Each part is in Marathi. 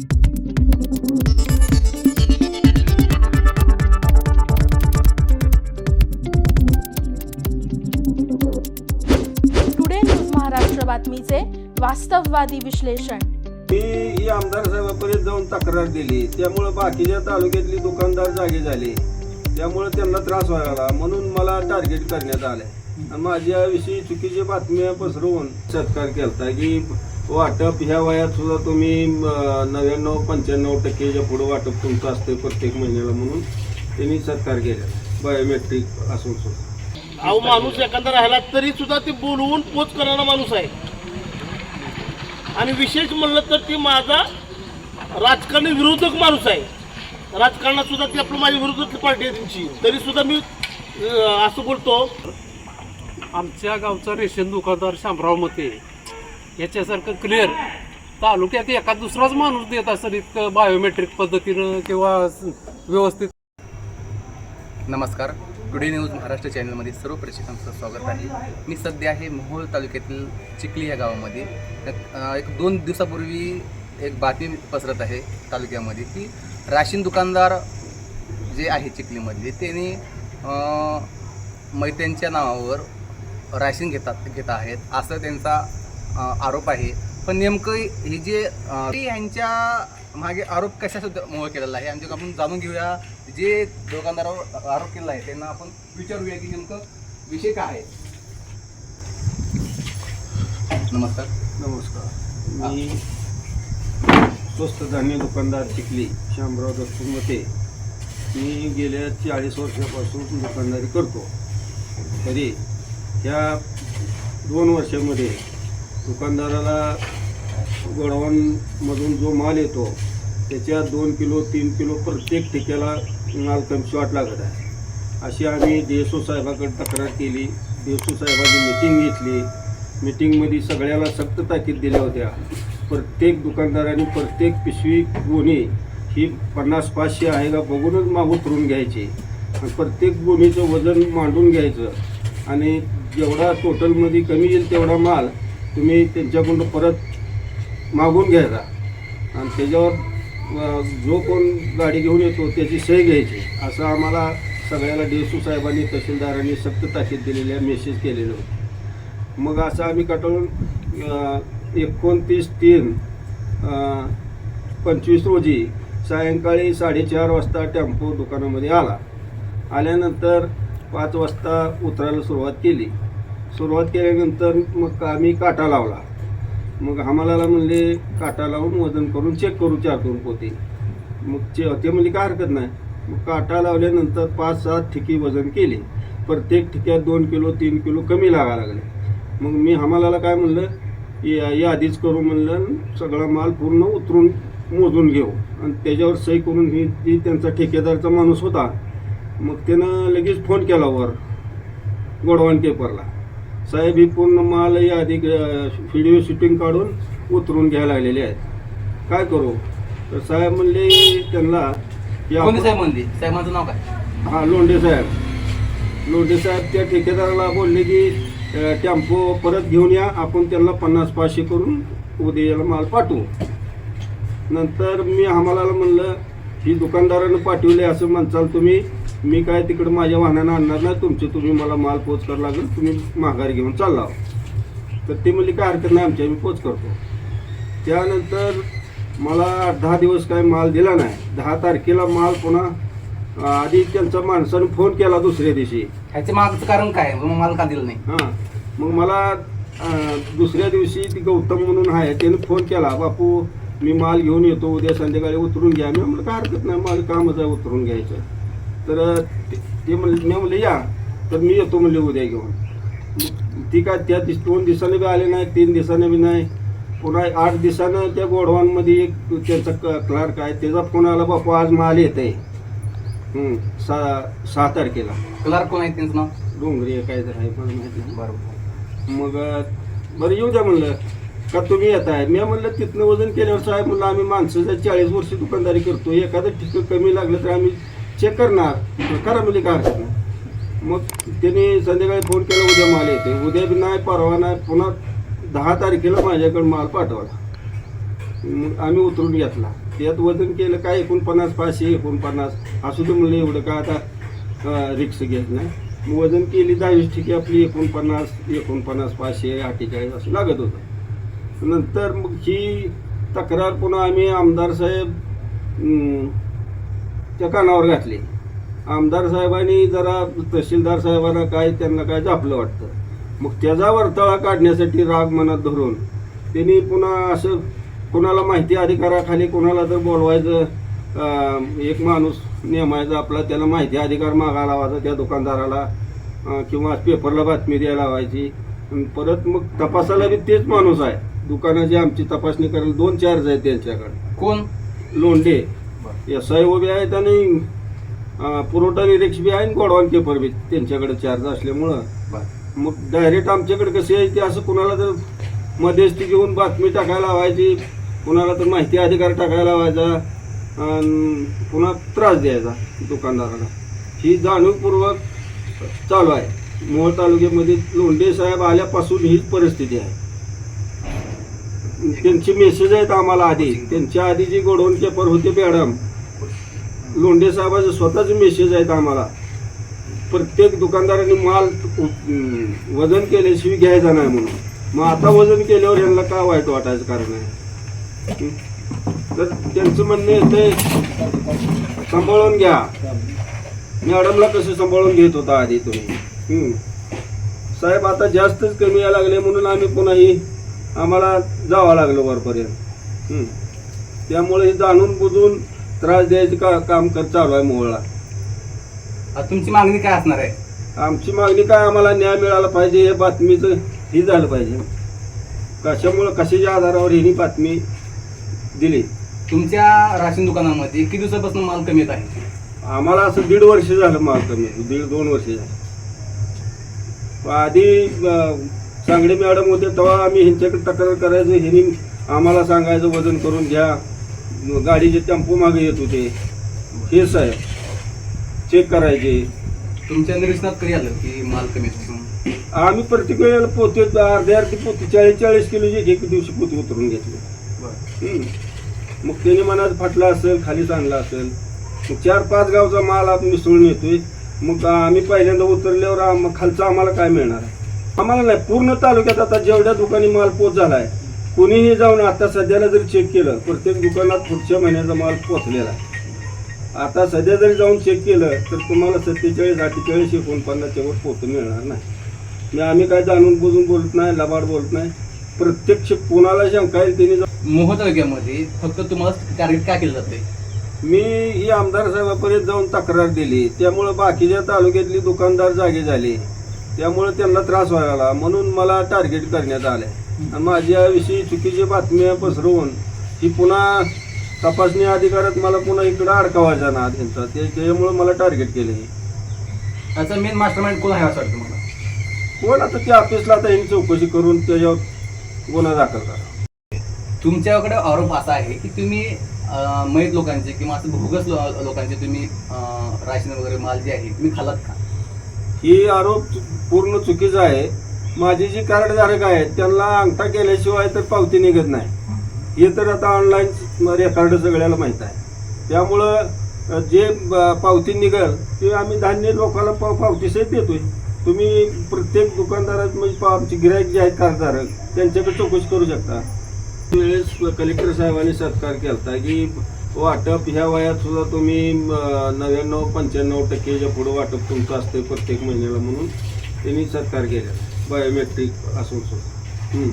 टुडे न्यूज महाराष्ट्र बातमीचे वास्तववादी विश्लेषण. मी ही आमदार साहेबापर्यंत जाऊन तक्रार दिली. त्यामुळे बाकीच्या तालुक्यातली दुकानदार जागे झाले. त्यामुळे त्यांना त्रास व्हायला म्हणून मला टार्गेट करण्यात आलंय. आणि माझ्याविषयी चुकीची बातम्या पसरवून सत्कार केलता की वाटप ह्या वयात सुद्धा तुम्ही नव्याण्णव पंच्याण्णव टक्केच्या पुढे वाटप तुमचं असते प्रत्येक महिन्याला म्हणून. त्यांनी सत्कार केला बायोमेट्रिक असून सुद्धा अहो माणूस एखादा राहिला तरी सुद्धा ते बोलवून पोच करणारा माणूस आहे. आणि विशेष म्हणलं तर ती माझा राजकारणी विरोधक माणूस आहे. राजकारणात सुद्धा ती आपलं माझ्या विरोधातली पार्टी आहे त्यांची. तरी सुद्धा मी असं बोलतो. आमच्या गावचा रेशन दुकानदार शामराव मते. याच्यासारखं क्लिअर तालुक्यात एका दुसराच माणूस देत असेल इतकं बायोमेट्रिक पद्धतीनं किंवा व्यवस्थित. नमस्कार. टुडे न्यूज महाराष्ट्र चॅनलमध्ये सर्व प्रेक्षकांचं स्वागत आहे. मी सध्या आहे मोहोळ तालुक्यातील चिखली या गावामध्ये. एक दोन दिवसापूर्वी एक बातमी पसरत आहे तालुक्यामध्ये की राशन दुकानदार जे आहे चिखलीमधले त्यांनी मैत्यांच्या नावावर राशन घेतात घेत आहेत. असं त्यांचा आरोप आहे. पण नेमकं हे जे यांच्या मागे आरोप कशामुळे केलेला आहे? आमच्या आपण जाणून घेऊया जे दुकानदारावर आरोप केला आहे त्यांना आपण विचारूया की नेमकं विषय काय आहे? नमस्कार. नमस्कार. मी स्वस्त धान्य दुकानदार चिखली शामराव दत्तू मते मी गेल्या चाळीस वर्षापासून दुकानदारी करतो. तरी ह्या दोन वर्षामध्ये दुकानदाराला गोडाऊनमधून जो माल येतो त्याच्या दोन किलो तीन किलो प्रत्येक ठिक्याला माल कमी शॉट लागत आहे. अशी आम्ही डी एस ओ साहेबाकडे तक्रार केली. डी एस ओ साहेबांनी मिटिंग घेतली. मिटिंगमध्ये सगळ्याला सक्त ताकीद दिल्या होत्या. प्रत्येक दुकानदाराने प्रत्येक पिशवी गोणी ही पन्नास पाचशे आहे का बघूनच माग उतरून घ्यायची. आणि प्रत्येक गोणीचं वजन मांडून घ्यायचं. आणि जेवढा टोटलमध्ये कमी येईल तेवढा माल तुम्ही त्यांच्याकडून परत मागून घ्यायचा. आणि त्याच्यावर जो कोण गाडी घेऊन येतो त्याची सही घ्यायची. असं आम्हाला सगळ्याला डेसू साहेबांनी तहसीलदारांनी सक्त ताकीद दिलेल्या मेसेज केलेलं होते. मग असं आम्ही कटवून एकोणतीस तीन पंचवीस रोजी सायंकाळी साडेचार वाजता टेम्पो दुकानामध्ये आला. आल्यानंतर पाच वाजता उतरायला सुरुवात केली. सुरुवात केल्यानंतर मग आम्ही काटा लावला. मग आम्हाला म्हणले काटा लावून वजन करून चेक करू चार दोन पोते. मग चे ते म्हणजे काय हरकत नाही. मग काटा लावल्यानंतर पाच सात ठिकी वजन केली. प्रत्येक ठिक्यात दोन किलो तीन किलो कमी लागा लागले. मग मी हमालाला काय म्हणलं या यादीच करू म्हणलं सगळा माल पूर्ण उतरून मोजून घेऊ. आणि त्याच्यावर सही करून ही ती त्यांचा ठेकेदारचा माणूस होता. मग त्यानं लगेच फोन केला वर गोडवान पेपरला साहेब ही पूर्ण माल यादी व्हिडिओ शूटिंग काढून उतरून घ्यायला लागलेले आहेत. काय करू? तर साहेब म्हणले त्यांना कोणी साहेब म्हणले? साहेबांचं नाव काय? हा लोंढे साहेब. लोंढे साहेब त्या ठेकेदाराला बोलले की टेम्पो परत घेऊन या आपण त्यांना पन्नास पाचशे करून उद्याला माल पाठवू. नंतर मी आम्हाला म्हणलं ही दुकानदारानं पाठवले असं म्हणचाल तुम्ही मी काय तिकडं माझ्या वाहनानं आणणार नाही तुमचे तुम्ही मला माल पोच करावं लागेल तुम्ही माघारी घेऊन चालला. तर ते म्हणले काय हरकत नाही आमची आम्ही पोच करतो. त्यानंतर मला दहा दिवस काय माल दिला नाही. दहा तारखेला माल पुन्हा आधी त्यांचा माणसानं फोन केला दुसऱ्या दिवशी. ह्याच्या मागचं कारण काय? मग मला का दिलं नाही? हां. मग मला दुसऱ्या दिवशी ती गौतम म्हणून आहे त्याने फोन केला बापू मी माल घेऊन येतो उद्या संध्याकाळी उतरून घ्या. मी म्हणलं काय हरकत नाही माझं कामच आहे उतरून घ्यायचं. तर ते- म्हणले मी म्हणलं या. तर मी येतो म्हणले उद्या घेऊन. ती काय त्या दिवस दोन दिवसाने बी आले नाही तीन दिवसाने बी नाही. पुन्हा आठ दिवसानं त्या गोडवानमध्ये एक त्यांचा क क्लार्क आहे त्याचा फोन आला बापू आज माल येत आहे सहा सहा तारखेला. क्लार्क कोण आहे त्यांचं नाव? डोंगरी काय तर आहे मला माहीत नाही. बरोबर. मग बरं येऊ द्या म्हणलं. का तुम्ही येत आहे? मी म्हणलं तिथनं वजन केल्यावर साहेब म्हणलं आम्ही माणसाचं चाळीस वर्ष दुकानदारी करतो एखादं ठिकाण कमी लागलं तर आम्ही चेक करणार. करा म्हणजे काय हरकत नाही. मग त्यांनी संध्याकाळी फोन केला उद्या माल येते उद्या बी नाही परवा नाही पुन्हा दहा तारखेला माझ्याकडे माल पाठवला. मग आम्ही उतरून घेतला. त्यात वजन केलं काय? एकोणपन्नास पाचशे एकोणपन्नास. असू दे म्हणलं एवढं का आता रिक्स घेत नाही. मग वजन केली दहावीस आहे आपली एकोणपन्नास एकोणपन्नास पाचशे अठ्ठेचाळीस असं लागत होतं. नंतर मग ही तक्रार पुन्हा आम्ही आमदार साहेब त्या कानावर घातली. आमदार साहेबांनी जरा तहसीलदार साहेबांना काय त्यांना काय झापलं वाटतं. मग त्याचा वरताळा काढण्यासाठी राग मनात धरून त्यांनी पुन्हा असं कोणाला माहिती अधिकाराखाली कोणाला जर बोलवायचं एक माणूस नेमायचा आपला त्याला माहिती अधिकार मागायला लावायचा त्या दुकानदाराला किंवा पेपरला बातमी द्यायला लावायची. परत मग तपासाला बी तेच माणूस आहे. दुकानाची आमची तपासणी करायला दोन चार्ज आहेत त्यांच्याकडे. कोण? लोंढे. एस आय बी आहेत आणि पुरवठा निरीक्षक बी आहे आणि गोडवान पेपर बी. त्यांच्याकडे चार्ज असल्यामुळं. मग डायरेक्ट आमच्याकडे कसे आहे ते असं कुणाला तर मध्यस्थी घेऊन बातमी टाकायला लावायची कुणाला तर माहिती अधिकार टाकायला लावायचा पुन्हा त्रास द्यायचा दुकानदाराला. ही जाणीवपूर्वक चालू आहे. मोहोळ तालुक्यामध्ये लोंढे साहेब आल्यापासून हीच परिस्थिती आहे. त्यांचे मेसेज आहेत आम्हाला आधी. त्यांच्या आधी जी गोडवून पेपर होते मॅडम लोंढे साहेबाचे स्वतःचे मेसेज आहेत आम्हाला. प्रत्येक दुकानदाराने माल वजन केल्याशिवाय घ्यायचा नाही म्हणून. मग आता वजन केल्यावर यांना का वाईट वाटायचं कारण आहे? तर त्यांचं म्हणणं येते सांभाळून घ्या. मॅडमला कसं सांभाळून घेत होता आधी तुम्ही? साहेब आता जास्तच कमी यायला लागले म्हणून आम्ही पुन्हाही आम्हाला जावं लागलं वरपर्यंत. त्यामुळे हे जाणून बुजून त्रास द्यायचं का काम कर चालू आहे मोहळा. आता तुमची मागणी काय असणार आहे? आमची मागणी काय आम्हाला न्याय मिळाला पाहिजे हे बातमीचं हे झालं पाहिजे. कशामुळं कशाच्या आधारावर हिनी बातमी दिली? तुमच्या राशन दुकानामध्ये किती दिवसापासून माल कमी येत आहे? आम्हाला असं दीड वर्ष झालं माल कमी दीड दोन वर्ष झालं. आधी सांगडे मॅडम होते तेव्हा आम्ही ह्यांच्याकडे तक्रार करायचो ह्यांनी आम्हाला सांगायचं वजन करून घ्या. गाडीचे टेम्पो मागे येत होते हे साहेब चेक करायचे. तुमच्या निरीक्षणात कधी आलं की माल कमी म्हणून? आम्ही प्रत्येक वेळेला पोते अर्धे अर्धी पोती चाळीस चाळीस किलोची एक दिवशी पोती उतरून घेतली. हम्म. मग त्याने मनात फाटला असेल खाली चांगला असेल. मग चार पाच गावचा माल आपण मिसळून येतोय मग आम्ही पहिल्यांदा उतरल्यावर आम- खालचं आम्हाला काय मिळणार आहे? आम्हाला नाही पूर्ण तालुक्यात आता जेवढ्या दुकानी माल पोच झालाय कोणीही जाऊन आता सध्याला जर चेक केलं प्रत्येक दुकानात पुढच्या महिन्याचा माल पोचलेला आहे. आता सध्या जरी जाऊन चेक केलं तर तुम्हाला सत्तेचाळीस अठ्ठेचाळीस एकोणपन्नासच्या वर पोतं मिळणार नाही. मी आम्ही काय जाणून बुजून बोलत नाही लबाड बोलत नाही. प्रत्यक्ष कोणाला शंका येईल त्यांनी मोह तालुक्यामध्ये फक्त तुम्हाला टार्गेट काय केलं जाते मी ही आमदार साहेबापर्यंत जाऊन तक्रार दिली. त्यामुळं बाकीच्या तालुक्यातली दुकानदार जागे झाले. त्यामुळे त्यांना त्रास व्हायला म्हणून मला टार्गेट करण्यात आणि माझ्याविषयी चुकीची बातम्या पसरवून. ही पुन्हा तपासणी अधिकारात मला पुन्हा इकडं अडकावायचा ना त्यांचा. ते त्यामुळे मला टार्गेट केलं याचा मेन मास्टर माइंड कोण आहे असं वाटतं मला कोण? आता त्या ऑफिसला आता यांनी चौकशी करून त्याच्यावर गुन्हा दाखल करा. तुमच्याकडे आरोप असा आहे की तुम्ही अं, मयत लोकांचे किंवा असं भोगस लो- लोकांचे तुम्ही अं, राशन वगैरे माल जे आहे तुम्ही खालात का? ही आरोप चु- पूर्ण चुकीचा आहे. माझे जे कार्डधारक आहेत त्यांना अंगठा केल्याशिवाय तर पावती निघत नाही. हे तर आता ऑनलाईन रेकॉर्ड सगळ्याला माहीत आहे. त्यामुळं जे ब- पावती निघल ते आम्ही धान्य लोकांना पाव पावतीसहित देतोय. तुम्ही प्रत्येक दुकानदारात म्हणजे पा- आमचे गिराईक जे आहेत कार्डधारक त्यांच्याकडे चौकशी करू शकता. वेळेस कलेक्टर साहेबांनी सत्कार केला की वाटप ह्या वयात सुद्धा तुम्ही नव्याण्णव पंच्याण्णव टक्केच्या पुढं वाटप तुमचं असतं प्रत्येक महिन्याला म्हणून त्यांनी सत्कार केला बायोमेट्रिक असून सुद्धा.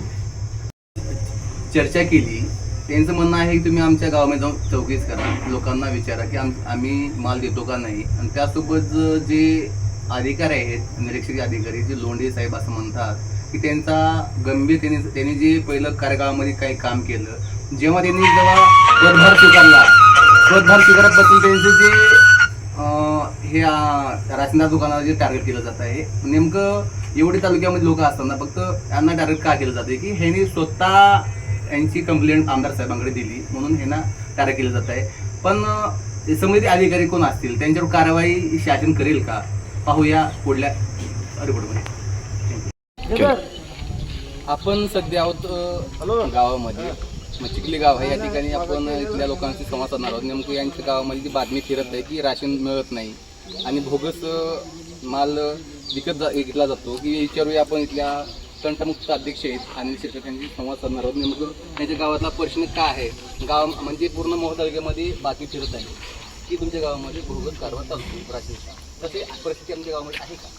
चर्चा केली. त्यांचं म्हणणं आहे की तुम्ही आमच्या गावामध्ये जाऊन चौकीच करा. लोकांना विचारा की आम आम्ही माल देतो का नाही. आणि त्यासोबत जे अधिकारी आहेत निरीक्षक अधिकारी जे लोंढे साहेब असं म्हणतात की त्यांचा गंभीर त्यांनी त्यांनी जे पहिलं कार्यकाळामध्ये काही काम केलं जेव्हा त्यांनी जेव्हा पदभार स्वीकारला पदभार स्वीकारतपासून त्यांचे जे हे राशनदार दुकानावर जे टार्गेट केलं जात आहे नेमकं एवढे तालुक्यामध्ये लोक असताना फक्त यांना टार्गेट का केलं जाते की ह्यांनी स्वतः यांची कंप्लेंट आमदार साहेबांकडे दिली म्हणून ह्यांना टार्गेट केलं जात आहे. पण संबंधित अधिकारी कोण असतील? त्यांच्यावर कारवाई शासन करेल का? पाहूया पुढल्या रिपोर्टमध्ये आपण सध्या आहोत गावामध्ये. मग चिखली गाव आहे या ठिकाणी आपण इथल्या लोकांशी संवाद साधणार आहोत. नेमकं यांच्या गावामध्ये जी बातमी फिरत आहे की राशन मिळत नाही आणि भोगस माल विकत जा घेतला जातो. की याच्यावर आपण इथल्या तंटमुक्त अध्यक्ष आहेत आणि शिक्षकांशी संवाद साधणार आहोत. नेमकं त्यांच्या गावातला प्रश्न काय आहे? गाव म्हणजे पूर्ण मोहोळ तालुक्यामध्ये बातमी फिरत आहे की तुमच्या गावामध्ये भोगस कारभार चालतो राशनचा. तसे परिस्थिती आमच्या गावामध्ये आहे का?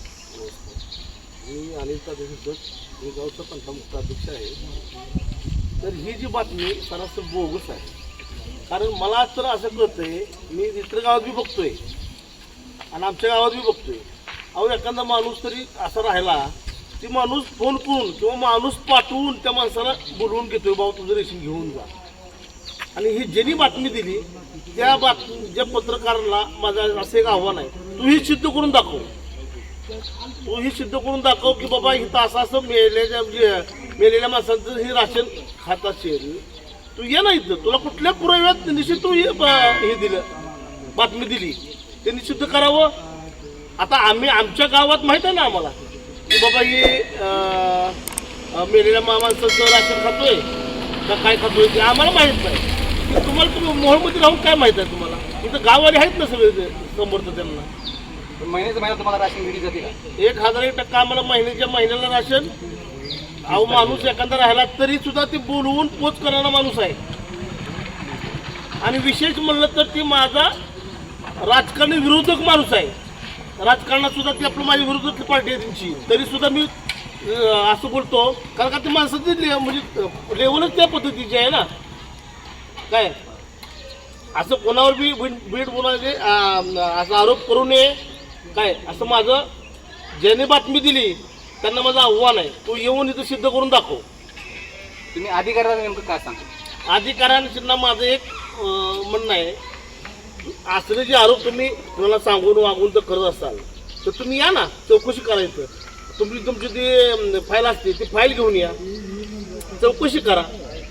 मी अनिल जाधव मी गावचा पंथमुक्त अध्यक्ष आहे. तर ही जी बातमी सरासर बोगस आहे. कारण मला तर असं कळतंय मी इतर गावात बी बघतोय. आणि आमच्या गावात बी बघतोय. अहो एखादा माणूस तरी असा राहिला ती माणूस फोन करून किंवा माणूस पाठवून त्या माणसाला बोलवून घेतोय बाबा तुझं रेशन घेऊन जा. आणि ही ज्यांनी बातमी दिली त्या बातमी ज्या पत्रकाराला माझं असं एक आव्हान आहे तू ही सिद्ध करून दाखव. तू ही सिद्ध करून दाखव की बाबा इथं असं असं मेलेल्या म्हणजे मेलेल्या माणसांचं हे राशन खात असेल तू ये ना इथं. तुला कुठल्या पुराव्यात निश्चित तू हे दिलं बातमी दिली. ते निश्चित करावं. आता आम्ही आमच्या गावात माहीत आहे ना आम्हाला की बाबा हे मेलेल्या मा- माणसाचं राशन खातोय का काय खातोय ते आम्हाला माहीत नाही. तुम्हाला तुम्ही मोहळमध्ये राहून काय माहीत आहे तुम्हाला? इथं गाववाले आहेत ना सगळे ते समोरचं त्यांना. महिन्याचं महिना तुम्हाला राशन दिली जाते का एक हजार एक टक्का आम्हाला महिन्याच्या महिन्याला राशन. अहो माणूस एखादा राहिला तरी सुद्धा ते बोलवून पोच करणारा माणूस आहे. आणि विशेष म्हणलं तर ती माझा राजकारणी विरोधक माणूस आहे. राजकारणात सुद्धा ती आपलं माझ्या विरोधक पार्टी आहे त्यांची. तरी सुद्धा मी अं, असं बोलतो. कारण का ते माणसाची ले- म्हणजे लेवलच त्या पद्धतीची आहे ना. काय? असं कोणावर बी बीट बीड बोलायचे असा आरोप करू नये. काय असं माझं ज्याने बातमी दिली त्यांना माझं आव्हान आहे. तो येऊन इथं सिद्ध करून दाखव. तुम्ही अधिकाऱ्याला नेमकं काय सांगा अधिकाऱ्यांना माझं एक अं, म्हणणं आहे. असले जे आरोप तुम्ही कोणाला सांगून वागून तर करत असाल तर तुम्ही या ना चौकशी करायचं तुमची तुमची ती फाईल असते ती फाईल घेऊन या. चौकशी करा.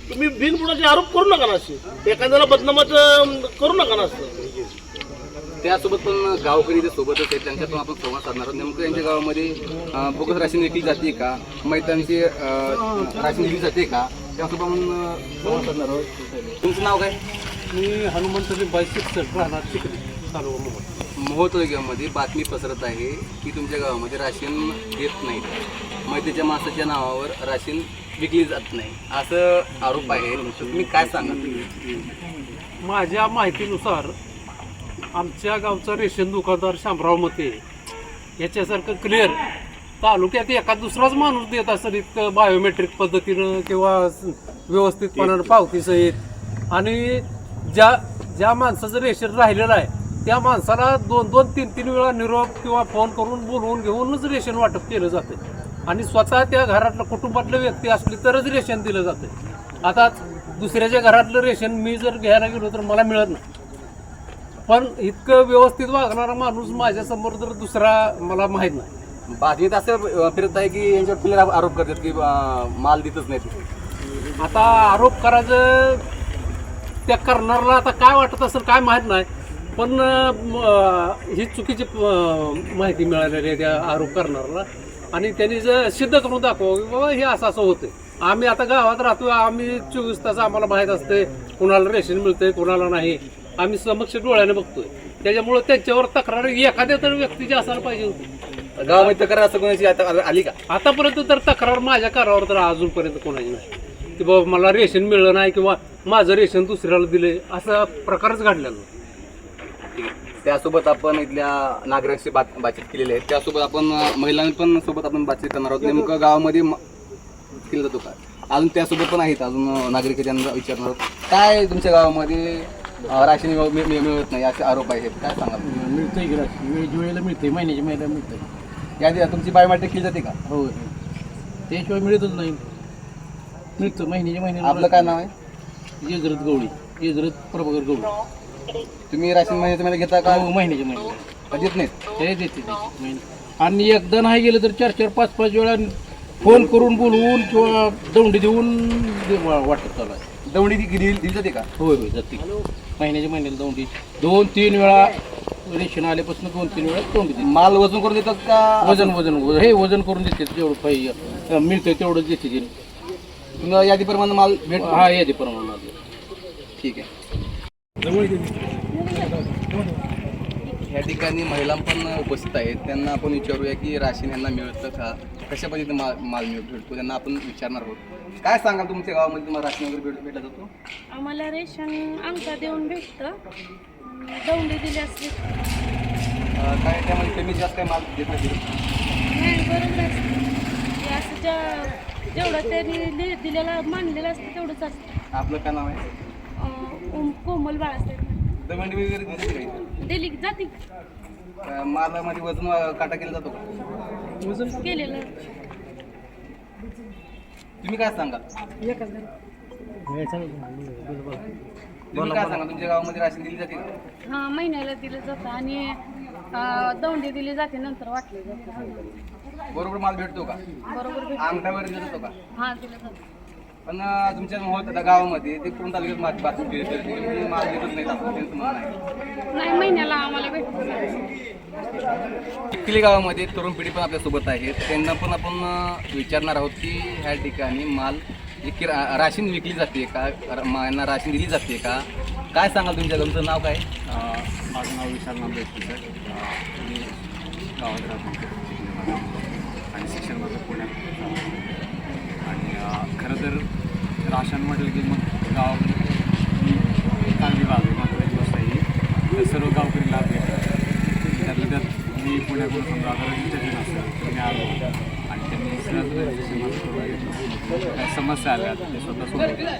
तुम्ही बिनबुडाचे आरोप करू नका ना असे. एखाद्याला बदनामाचं करू नका ना असं. त्यासोबत पण गावकरी जे सोबतच आहेत. त्यांच्यातून आपण संवाद साधणार आहोत. नेमकं यांच्या गावामध्ये बोगस राशन विकली जाते का? मैदानची राशन विकली जाते का? त्यासोबत आपण संवाद साधणार आहोत. तुमचं नाव काय? मी हनुमंत राहणार मोहोळ. तालुक्यामध्ये बातमी पसरत आहे की तुमच्या गावामध्ये राशन येत नाही. मैद्याच्या माणसाच्या नावावर राशन विकली जात नाही. असं आरोप आहे. तुम्ही काय सांगा माझ्या माहितीनुसार आमच्या गावचा रेशन दुकानदार शामराव मते. याच्यासारखं क्लिअर तालुक्यात एका दुसराच माणूस देत असेल इतकं बायोमेट्रिक पद्धतीनं किंवा व्यवस्थितपणानं पावतीसहित आणि ज्या ज्या माणसाचं रेशन राहिलेलं आहे त्या माणसाला दोन दोन तीन तीन वेळा निरोप किंवा फोन करून बोलवून घेऊनच रेशन वाटप केलं जातं आणि स्वतः त्या घरातलं कुटुंबातलं व्यक्ती असली तरच रेशन दिलं जातं आता दुसऱ्याच्या घरातलं रेशन मी जर घ्यायला गेलो तर मला मिळत नाही. पण इतकं व्यवस्थित वागणारा माणूस माझ्यासमोर जर दुसरा मला माहीत नाही. बातमीत असं फिरत आहे की यांच्यावर क्लिअर आरोप करतात की अं, माल देतच नाही आता आरोप करायचं त्या करणाऱ्याला आता काय वाटत असेल काय माहीत नाही पण अं, ही चुकीची अं, माहिती मिळालेली आहे त्या आरोप करणाऱ्याला. आणि त्यांनी जर सिद्ध करून दाखवा की बाबा हे असं असं होतं आम्ही आता गावात राहतो आम्ही चोवीस तास आम्हाला माहीत असते कुणाला रेशन मिळतंय कुणाला नाही. आम्ही समक्ष डोळ्याने बघतोय. त्याच्यामुळे त्यांच्यावर तक्रार एखाद्या तर व्यक्तीची असायला पाहिजे होती. गावामध्ये तक्रार असं कोणाची आता आली का? आतापर्यंत तर तक्रार माझ्या कारावर तर अजूनपर्यंत कोणाची नाही. की बाबा मला रेशन मिळलं नाही किंवा माझं रेशन दुसऱ्याला दिले असा प्रकारच घडलेला. त्यासोबत आपण इथल्या नागरिकांशी बात बातचीत केलेली आहे. त्यासोबत आपण महिलांनी पण सोबत आपण बातचीत करणार आहोत. नेमकं गावामध्ये केलं जातो का? अजून त्यासोबत पण आहेत अजून नागरिक त्यांना विचारणार आहोत. काय तुमच्या गावामध्ये? राशन मिळ- मिळ- मिळ- मिळत नाही असे आरोप आहेत. काय सांगा मिळतंय की राशन वेळेच्या वेळेला मिळतंय महिन्याच्या महिन्याला मिळतंय. यादी तुमची बायोमेट्रिक केली जाते का? हो त्याशिवाय मिळतच नाही. मिळतं महिन्याच्या महिन्याला आपलं काय नाव आहे? येजरत गवळी. येजरत प्रभाकर गवळी. तुम्ही राशन महिन्याच्या महिन्यात घेता का? हो महिन्याच्या महिन्याला. का देत नाहीत? ते देते आणि एकदा नाही गेलं तर चार चार पाच पाच वेळा फोन करून बोलवून किंवा दौंडी देऊन दे- वा- वाटप चालू आहे. दौंडी दी- दिली दिली जाते का? होय होय जाते. महिन्याच्या महिन्याला दौंडी दोन तीन वेळा रेशन आल्यापासून दोन तीन वेळा दौंडी देते माल वजन करून देतात का? वजन वजन हे वजन करून देते जेवढं पाहिजे. मिळतंय तेवढं देते ते. तुम्हाला यादीप्रमाणे माल भेट हा यादी प्रमाणात ठीक आहे. या ठिकाणी महिला पण उपस्थित आहेत. त्यांना आपण विचारूया की राशन यांना मिळतं का? कशा पद्धतीने माल माल मिळ भेटतो? त्यांना आपण विचारणार आहोत. काय सांगाल तुमच्या गावामध्ये? तुम्हाला राशन वगैरे भेट भेटला जातो? आम्हाला रेशन अंगठा देऊन भेटतं. दौंडी दिली असली. अं, काय त्यामध्ये कमी जास्त काय माल देत नाही? नाही बरोबर असतं हे असं ज्या जेवढं त्यांनी लि- दिलेलं मानलेलं असतं तेवढंच असतं. आपलं काय नाव आहे? अं, ओम कोमल बाळासाहेब. दमंडी वगैरे दिली का इथे? दिली जाती. अं, मालामध्ये वजन अं, काटा केला जातो का? केलेलं. तुम्ही काय सांगाल? तुम्ही काय सांगाल? तुमच्या गावामध्ये राशन दिली जाते का? हां महिन्याला दिलं जातं आणि अं, दौंडी दिली जाते नंतर वाटली जाते. बरोबर माल भेटतो का? बरोबर भेट अंगठा वगैरे दिला जातो का? हां दिलं जातं. पण तुमच्या मोहोळ त्या गावामध्ये ते कोण तालुक्यात मात बातमी केली तर ते माल देतच नाही असं त्यांचं म्हणणं आहे. नाही महिन्याला आम्हाला भेटतं चिखली गावामध्ये तरुण पिढी पण आपल्यासोबत आहेत त्यांना पण आपण विचारणार आहोत की ह्या ठिकाणी माल की रा- राशन विकली जाते का? मायांना राशन दिली जाते का? काय सांगाल तुमच्या तुमचं नाव काय? माझं नाव विशाल नांदेड सर मी गावात राहतो. आणि शिक्षण माझं पुण्यात. आणि खरं तर राशन म्हटलं की मग गाव चांगली बाब आहे महत्त्वाची गोष्ट आहे ही तर सर्व गावकरी लाभ घेतात. त्यातल्या त्यात मी पुण्याकडून समजा आता रजिस्ट्रेशन मी आलो. आणि त्यांनी सहज समस्या आल्या ते स्वतः सोडवल्या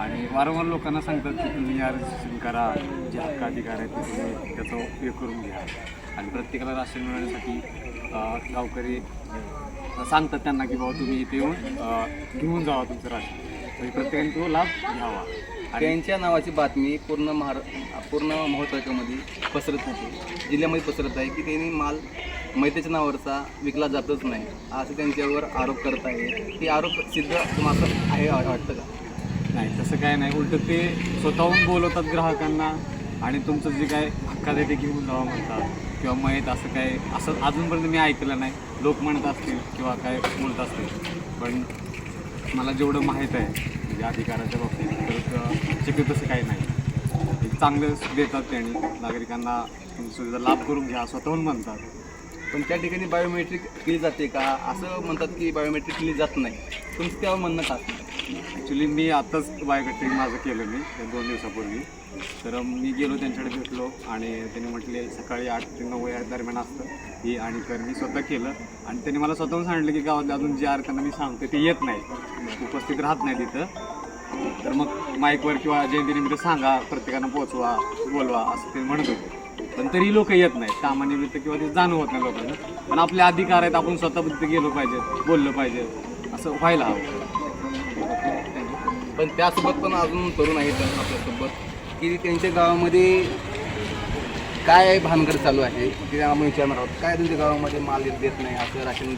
आणि वारंवार लोकांना सांगतात की तुम्ही या रजिस्ट्रेशन करा जे हक्क अधिकार आहेत ते तुम्ही त्याचा उपयोग करून घ्या. आणि प्रत्येकाला राशन मिळवण्यासाठी गावकरी सांगतात त्यांना की बाबा तुम्ही इथे येऊन घेऊन जावा तुमचं राशन. म्हणजे प्रत्येकाने तो लाभ घ्यावा. आणि त्यांच्या नावाची बातमी पूर्ण महार पूर्ण महत्त्वाच्यामध्ये पसरत होती. जिल्ह्यामध्ये पसरत आहे की त्यांनी माल मैत्याच्या नावावरचा विकला जातच नाही. असं त्यांच्यावर आरोप करत आहे ते आरोप सिद्ध तुम्हाला आहे वाटतं का? नाही तसं काय नाही. उलट ते स्वतःहून बोलवतात ग्राहकांना आणि तुमचं जे काय हक्कात आहे ते घेऊन जावं म्हणतात. किंवा माहीत असं काय असं अजूनपर्यंत मी ऐकलं नाही. लोक म्हणत असतील किंवा काय बोलत असतील. पण मला जेवढं माहीत आहे म्हणजे अधिकाराच्या बाबतीत तर शक्य तसं काही नाही. एक चांगलं देतात त्यांनी. नागरिकांना तुमची सुविधा लाभ करून घ्या स्वतःहून म्हणतात. पण त्या ठिकाणी बायोमेट्रिक केली जाते का? असं म्हणतात की बायोमेट्रिक केली जात नाही. तुमचं त्यावर म्हणणं का? ॲक्च्युली मी आत्ताच बायोकटिंग माझं केलं मी ते दोन दिवसापूर्वी. तर मी गेलो त्यांच्याकडे भेटलो आणि त्यांनी म्हटले सकाळी आठ ते नऊ या दरम्यान असतं. ही आणि तर मी स्वतः केलं आणि त्यांनी मला स्वतःहून सांगितलं की गावातले अजून जे त्यांना मी सांगते ते येत नाही. उपस्थित राहत नाही तिथं. तर मग माईकवर किंवा जयंतीनिमित्त सांगा प्रत्येकानं पोचवा बोलवा असं ते म्हणत होते. पण तरी लोक येत नाहीत. कामानिमित्त किंवा ते जाणवत होत नाही लोकांना. पण आपले अधिकार आहेत आपण स्वतः गेलो पाहिजे बोललं पाहिजे असं व्हायला हवं. पण त्यासोबत पण अजून तरुण आहेत आपल्यासोबत की त्यांच्या गावामध्ये काय भानगड चालू आहे? ते आम्ही विचारणार आहोत काय तुमच्या गावामध्ये माल येत देत नाही? असं राशन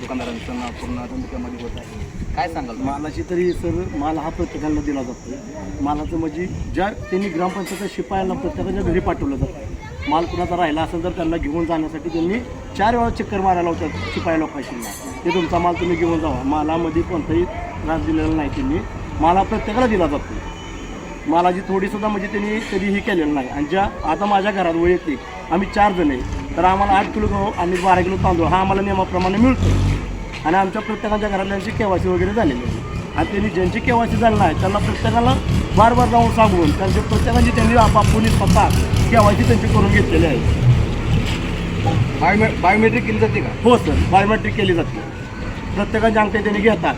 दुकानदारांचं पूर्ण धंद्यामध्ये होत आहे. काय सांगाल मालाची तरी सर माल हा प्रत्येकाला दिला जातो मालाचं म्हणजे ज्या त्यांनी ग्रामपंचायत शिपायाला प्रत्येकाच्या घरी पाठवलं जातं माल कुणाचा राहिला असेल तर त्यांना घेऊन जाण्यासाठी त्यांनी चार वेळा चक्कर मारायला होतात शिपाया लोकांशी. ते तुमचा माल तुम्ही घेऊन जावा. मालामध्ये कोणताही त्रास दिलेला नाही त्यांनी. माल प्रत्येकाला दिला जातो. मालाची थोडीसुद्धा म्हणजे त्यांनी कधीही केलेलं नाही. आणि ज्या आता माझ्या घरात वैयक्तिक आम्ही चार जण आहे. तर आम्हाला आठ किलो गहू आणि बारा किलो तांदूळ हा आम्हाला नियमाप्रमाणे मिळतो. आणि आमच्या प्रत्येकाच्या घरातल्यांची केवासी वगैरे झालेली आहे आणि त्यांनी ज्यांची केवासी झाली नाही त्यांना प्रत्येकाला बार बार जाऊन सांगून त्यांचे प्रत्येकाची त्यांनी आपापली स्वतः केवासी त्यांची करून घेतलेली आहे. बायोमे बायोमेट्रिक केली जाते का? हो सर बायोमेट्रिक केली जाते. प्रत्येकाच्या अंगठे त्यांनी घेतात.